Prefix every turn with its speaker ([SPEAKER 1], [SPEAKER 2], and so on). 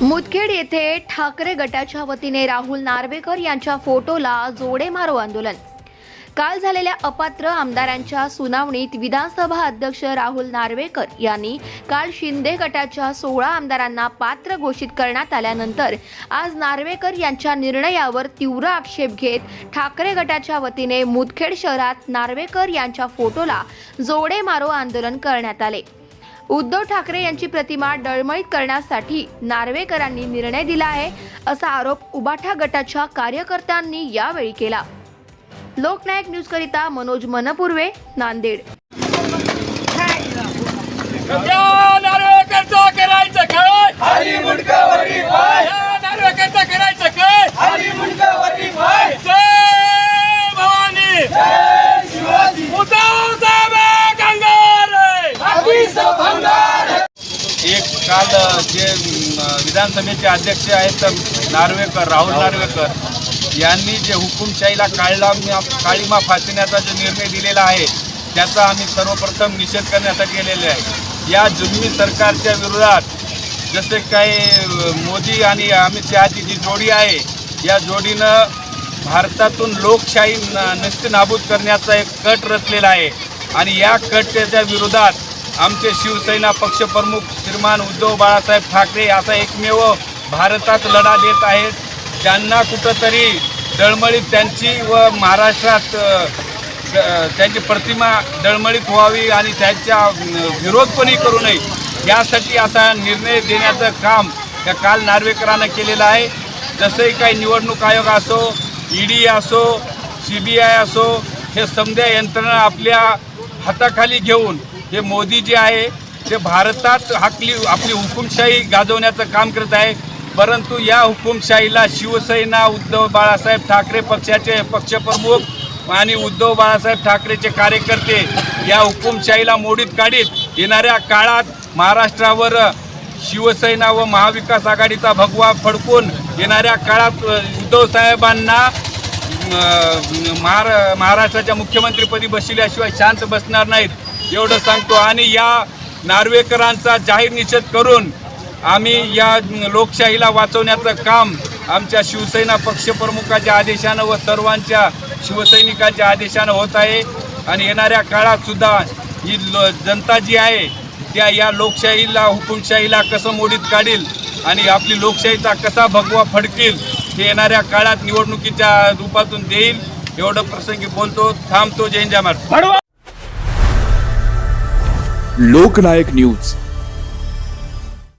[SPEAKER 1] मुदखेड येथे ठाकरे गटाच्या वतीने राहुल नार्वेकर यांच्या फोटोला जोडे मारो आंदोलन. काल झालेल्या अपात्र आमदारांच्या सुनावणीत विधानसभा अध्यक्ष राहुल नार्वेकर यांनी काल शिंदे गटाच्या सोळा आमदारांना पात्र घोषित करण्यात आल्यानंतर आज नार्वेकर यांच्या निर्णयावर तीव्र आक्षेप घेत ठाकरे गटाच्या वतीने मुदखेड शहरात नार्वेकर यांच्या फोटोला जोडे मारो आंदोलन करण्यात आले. उद्धव ठाकरे यांची प्रतिमा डळमळीत करण्यासाठी नार्वेकरांनी निर्णय दिला आहे असा आरोप उबाठा गटाच्या कार्यकर्त्यांनी यावेळी केला. लोकनायक न्यूज करिता मनोज मनपुर्वे नांदेड.
[SPEAKER 2] करायचं
[SPEAKER 3] एक काल जे विधानसभेचे अध्यक्ष आहेत नार्वेकर राहुल नार्वेकर यांनी जे हुकुमशाहीला काळला काळीमा फासण्याचा जो निर्णय दिलेला आहे त्याचा आम्ही सर्वप्रथम निषेध करण्यासाठी गेलेले आहे. या जुलमी सरकारच्या विरोधात जसे काही मोदी आणि अमित शहाची जी जोडी आहे या जोडीनं भारतातून लोकशाही न- नेस्तनाबूत करण्याचा एक कट रचलेला आहे. आणि या कटच्या विरोधात आमचे शिवसेना पक्षप्रमुख श्रीमान उद्धव बाळासाहेब ठाकरे असा एकमेव भारतात लढा देत आहेत. त्यांना कुठंतरी दळमळीत त्यांची व महाराष्ट्रात त्यांची प्रतिमा दळमळीत व्हावी आणि त्यांच्या विरोध कोणी करू नये यासाठी असा निर्णय देण्याचं काम त्या काल नार्वेकरांना केलेलं आहे. जसंही काही निवडणूक आयोग असो ईडी असो सी बी आय असो हे समध्या यंत्रणा आपल्या हाताखाली घेऊन हे मोदी जे आहे ते भारतात आपली आपली हुकुमशाही गाजवण्याचं काम करत आहे. परंतु या हुकुमशाहीला शिवसेना उद्धव बाळासाहेब ठाकरे पक्षाचे पक्षप्रमुख आणि उद्धव बाळासाहेब ठाकरेचे कार्यकर्ते या हुकुमशाहीला मोडीत काढीत येणाऱ्या काळात महाराष्ट्रावर शिवसेना व महाविकास आघाडीचा भगवा फडकून येणाऱ्या काळात उद्धवसाहेबांना उद्धव साहेबांना महारा महाराष्ट्राच्या मुख्यमंत्रीपदी बसल्याशिवाय शांत बसणार नाहीत. एवढं सांगतो. आणि या नार्वेकरांचा जाहीर निषेध करून आम्ही या लोकशाहीला वाचवण्याचं काम आमच्या शिवसेना पक्षप्रमुखाच्या आदेशानं व सर्वांच्या शिवसैनिकांच्या आदेशानं होत आहे. आणि येणाऱ्या काळातसुद्धा ही लो जनता जी आहे त्या या लोकशाहीला हुकुमशाहीला कसं मोडीत काढील आणि आपली लोकशाहीचा कसा भगवा फडकील हे येणाऱ्या काळात निवडणुकीच्या रूपातून देईल एवढं प्रसंगी बोलतो थांबतो जय जय
[SPEAKER 4] लोकनायक न्यूज.